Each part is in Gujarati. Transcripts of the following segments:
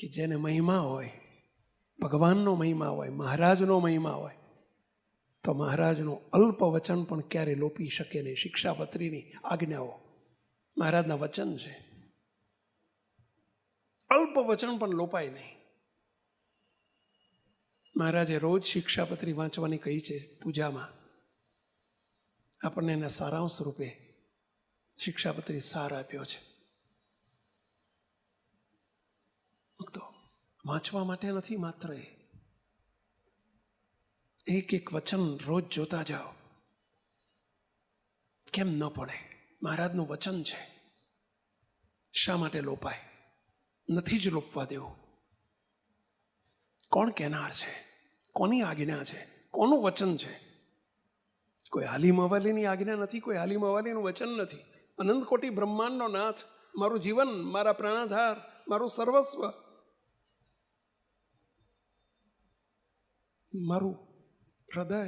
કે જેને મહિમા હોય, ભગવાનનો મહિમા હોય, મહારાજનો મહિમા હોય, તો મહારાજનું અલ્પ વચન પણ ક્યારે લોપી શકે નહીં. શિક્ષાપત્રીની આજ્ઞાઓ મહારાજના વચન છે. અલ્પ વચન પણ લોપાય નહીં. મહારાજે રોજ શિક્ષાપત્રી વાંચવાની કહી છે પૂજામાં. આપણને એના સારાંશ રૂપે શિક્ષાપત્રી સાર આપ્યો છે તો વાંચવા માટે નથી માત્ર એક એક વચન રોજ જોતા જાઓ. કેમ ન પડે? મહારાજનું વચન છે. શા માટે લોપાય? નથી જ લોપવા દેવું. કોણ કહેનાર છે? કોની આજ્ઞા છે? કોનું વચન છે? કોઈ હાલી મવાલીની આજ્ઞા નથી, કોઈ હાલી મવાલીનું વચન નથી. અનંત કોટી બ્રહ્માંડનો નાથ, મારું જીવન, મારા પ્રાણાધાર, મારું સર્વસ્વ મારું હૃદય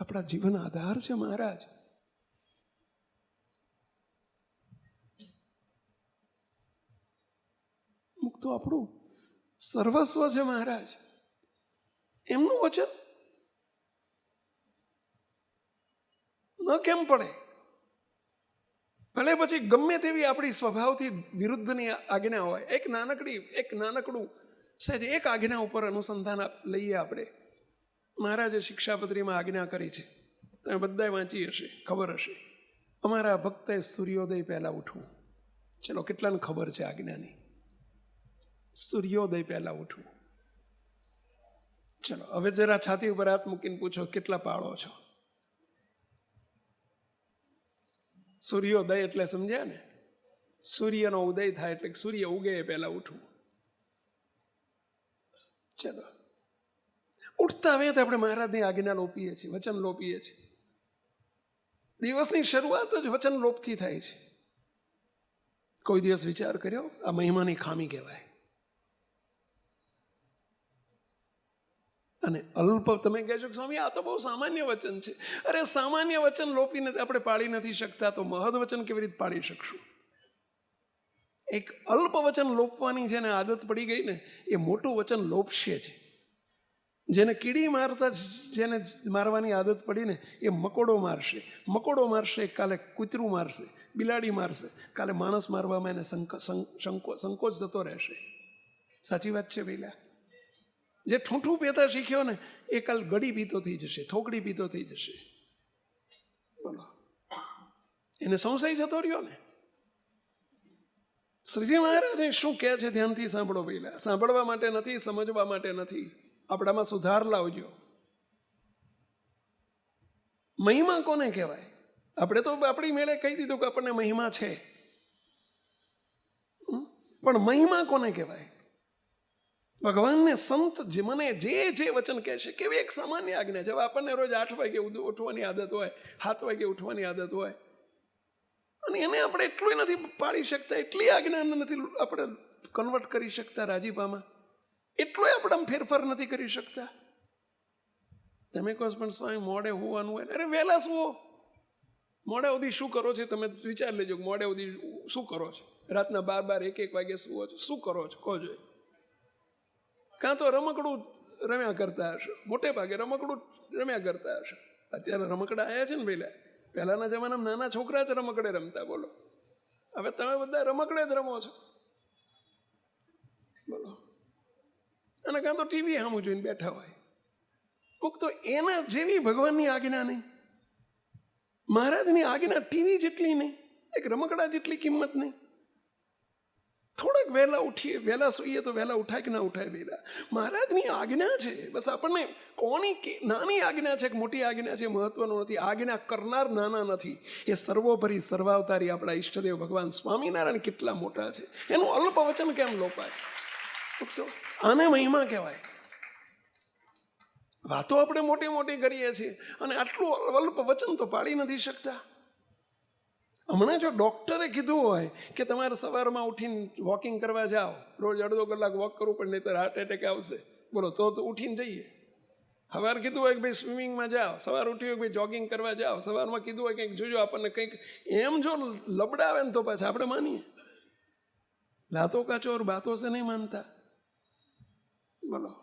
આપણા જીવન આધાર છે મહારાજ અમુક તો આપણું સર્વસ્વ છે મહારાજ એમનું વચન ન કેમ પડે ભલે પછી ગમે તેવી આપણી સ્વભાવથી વિરુદ્ધની આજ્ઞા હોય એક નાનકડી એક નાનકડું સહેજ એક આજ્ઞા ઉપર અનુસંધાન લઈએ આપણે. મહારાજે શિક્ષાપત્રીમાં આજ્ઞા કરી છે. તમે બધાએ વાંચી હશે, ખબર હશે. અમારા ભક્તે સૂર્યોદય પહેલાં ઉઠવું. ચલો, કેટલાને ખબર છે આજ્ઞાની? સૂર્યોદય પહેલાં ઉઠવું. ચલો, હવે જરા છાતી ઉપર હાથ મૂકીને પૂછો, કેટલા પાળો છો? સૂર્યોદય એટલે સમજ્યા ને? સૂર્યનો ઉદય થાય એટલે સૂર્ય ઉગે પહેલા ઉઠવું. ચલો. ઉઠતા હવે તો આપણે મહારાજની આજ્ઞા લોપીએ છીએ, વચન લોપીએ છીએ. દિવસની શરૂઆત જ વચન લોપથી થાય છે. કોઈ દિવસ વિચાર કર્યો, આ મહિમાની ખામી કહેવાય. અને અલ્પ તમે કહેશો કે સ્વામી, આ તો બહુ સામાન્ય વચન છે. અરે સામાન્ય વચન લોપીને આપણે પાળી નથી શકતા, તો મહદ વચન કેવી રીતે પાળી શકશું? એક અલ્પ વચન લોપવાની જેને આદત પડી ગઈ ને, એ મોટું વચન લોપશે છે જેને કીડી મારતા જેને મારવાની આદત પડી ને, એ મકોડો મારશે. મકોડો મારશે, કાલે કૂતરું મારશે, બિલાડી મારશે, કાલે માણસ મારવામાં એને સંકો- સંકોચ જતો રહેશે. સાચી વાત છે પહેલાં જે ઠૂંઠું પીતા શીખ્યો ને, એ કાલ ગડી પીતો થઈ જશે, થોકડી પીતો થઈ જશે. બોલો. એને સંશય જતો રહ્યો ને? શ્રીજી મહારાજે શું કહે છે ધ્યાનથી સાંભળો પહેલાં. સાંભળવા માટે નથી, સમજવા માટે નથી. આપણામાં સુધાર લાવજો. મહિમા કોને કહેવાય? આપણે તો આપણી મેળે કહી દીધું કે આપણને મહિમા છે. પણ મહિમા કોને કહેવાય? ભગવાનને સંત મને જે જે વચન કહે છે, કેવી એક સામાન્ય આજ્ઞા છે. આપણને રોજ આઠ વાગે ઉઠ- ઉઠવાની આદત હોય, સાત વાગે ઉઠવાની આદત હોય. અને એને આપણે એટલું નથી પાડી શકતા, એટલી આજ્ઞાને નથી આપણે કન્વર્ટ કરી શકતા રાજીપામાં. એટલો આપણે આમ ફેરફાર નથી કરી શકતા. તમે કહો પણ સ્વામી મોડે હોવાનું હોય અરે, વહેલા સુવો. મોડે સુધી શું કરો છો તમે વિચાર લેજો મોડે સુધી શું કરો છો? રાતના બાર બાર એક એક વાગે સુવો છો. શું કરો છો? કહો જોઈએ. કાં તો રમકડું રમ્યા કરતા હશે. મોટે ભાગે રમકડું રમ્યા કરતા હશે. અત્યારે રમકડા આવ્યા છે ને પહેલા પહેલાના જમાનામાં નાના છોકરા જ રમકડે રમતા, બોલો. હવે તમે બધા રમકડે જ રમો છો. બોલો. અને કાં તો ટીવી સામું જોઈને બેઠા હોય. કોક તો એના જેવી ભગવાનની આજ્ઞા નહીં. મહારાજની આજ્ઞા ટીવી જેટલી નહીં, એક રમકડા જેટલી કિંમત નહીં. થોડાક વહેલા ઉઠીએ, વહેલા સૂઈએ તો વહેલા ઉઠાય કે ના ઉઠાય વહેલા મહારાજની આજ્ઞા છે. બસ આપણને કોની નાની આજ્ઞા છે કે મોટી આજ્ઞા છે મહત્વનું નથી. આજ્ઞા કરનાર નાના નથી. એ સર્વોપરી, સર્વાવતારી આપણા ઈષ્ટદેવ ભગવાન સ્વામિનારાયણ કેટલા મોટા છે. એનું અલ્પ વચન કેમ લોપાય? આને મહિમા કહેવાય. વાતો આપણે મોટી મોટી કરીએ છીએ અને આટલું અલ્પ વચન તો પાડી નથી શકતા. હમણાં જો ડૉક્ટરે કીધું હોય કે તમારે સવારમાં ઉઠીને વોકિંગ કરવા જાઓ, રોજ અડધો કલાક વોક કરવું પણ નહીં તો હાર્ટ એટેક આવશે. બોલો, તો ઉઠીને જઈએ. સવાર કીધું હોય કે ભાઈ સ્વિમિંગમાં જાઓ, સવાર ઉઠી હોય ભાઈ જોગિંગ કરવા જાઓ, સવારમાં કીધું હોય કંઈક જોજો, આપણને કંઈક એમ જો લબડાવે ને તો પાછા આપણે માનીએ. લાતો કા ચોર બાતો છે નહીં માનતા. બોલો.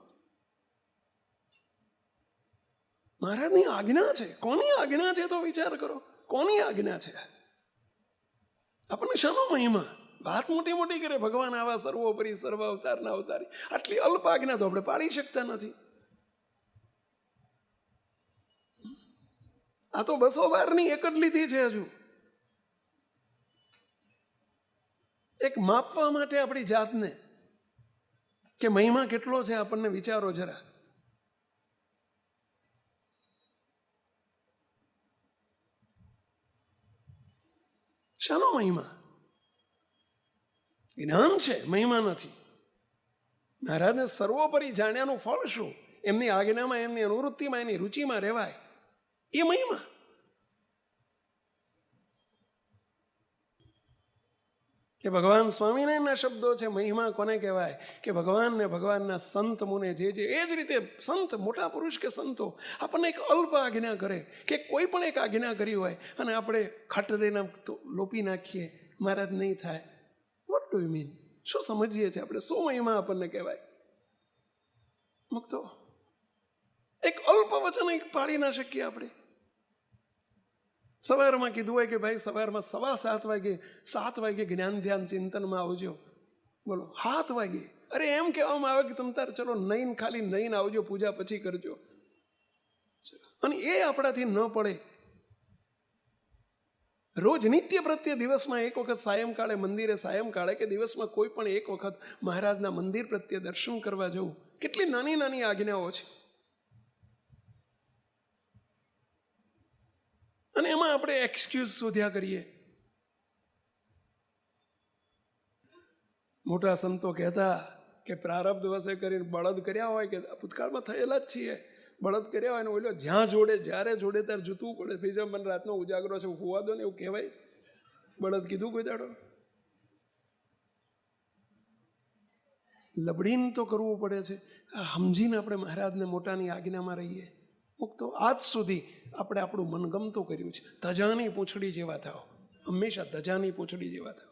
મહારાજની આજ્ઞા છે. કોની આજ્ઞા છે તો વિચાર કરો. કોની આજ્ઞા છે? આપણને શાનો મહિમા? વાત મોટી મોટી કરે, ભગવાન આવા સર્વોપરી સર્વ અવતારના અવતારી. આટલી અલ્પ આજ્ઞા તો આપણે પાડી શકતા નથી. આ તો બસો વારની એક જ લીધી છે હજુ. એક માપવા માટે આપણી જાતને. કે મહિમા કેટલો છે આપણને વિચારો જરા. શાનો મહિમા? જ્ઞાન છે, મહિમા નથી. મહારાજને સર્વોપરી જાણ્યાનું ફળ શું? એમની આજ્ઞામાં, એમની અનુવૃત્તિમાં, એની રુચિમાં રહેવાય. એ મહિમા. કે ભગવાન સ્વામિનારાયણના શબ્દો છે, મહિમા કોને કહેવાય? કે ભગવાનને ભગવાનના સંત મુને જે જે, એ જ રીતે સંત, મોટા પુરુષ કે સંતો, આપણને એક અલ્પ આજ્ઞા કરે કે કોઈ પણ એક આજ્ઞા કરી હોય અને આપણે ખટ દઈને લોપી નાખીએ, મહારાજ નહીં થાય. વોટ ડુ યુ મીન શું સમજીએ છીએ આપણે? શું મહિમા આપણને કહેવાય? મુક્તો? એક અલ્પ વચન એક પાડી ના શકીએ આપણે. સવારમાં કીધું હોય કે ભાઈ સવારમાં સવા સાત વાગે સાત વાગે જ્ઞાન ધ્યાન ચિંતનમાં આવજો. બોલો સાત વાગે. અરે એમ કહેવામાં આવે કે તમે તાર ચલો નૈન ખાલી નૈન આવજો, પૂજા પછી કરજો. અને એ આપણાથી ન પડે. રોજ નિત્ય પ્રત્યે દિવસમાં એક વખત સાયંકાળે મંદિરે, સાયંકાળે કે દિવસમાં કોઈ પણ એક વખત મહારાજના મંદિર પ્રત્યે દર્શન કરવા જવું. કેટલી નાની નાની આજ્ઞાઓ છે. અને એમાં આપણે એક્સક્યુઝ શોધ્યા કરીએ. મોટા સંતો કહેતા કે પ્રારબ્ધ વસે કરીને બળદ કર્યા હોય કે ભૂતકાળમાં થયેલા જ છીએ. બળદ કર્યા હોય ને ઓલો જ્યાં જોડે, જ્યારે જોડે ત્યારે જૂતવું પડે. બીજા મને રાતનો ઉજાગરો છે હોવા દો ને એવું કહેવાય. બળદ કીધું કોઈ દાડો? લબડીને તો કરવું પડે છે. આ સમજીને આપણે મહારાજને મોટાની આજ્ઞામાં રહીએ. મુક્તો આજ સુધી આપણે આપણું મનગમતું કર્યું છે. ધજાની પૂંછડી જેવા થાવ હંમેશા ધજાની પૂંછડી જેવા થાવ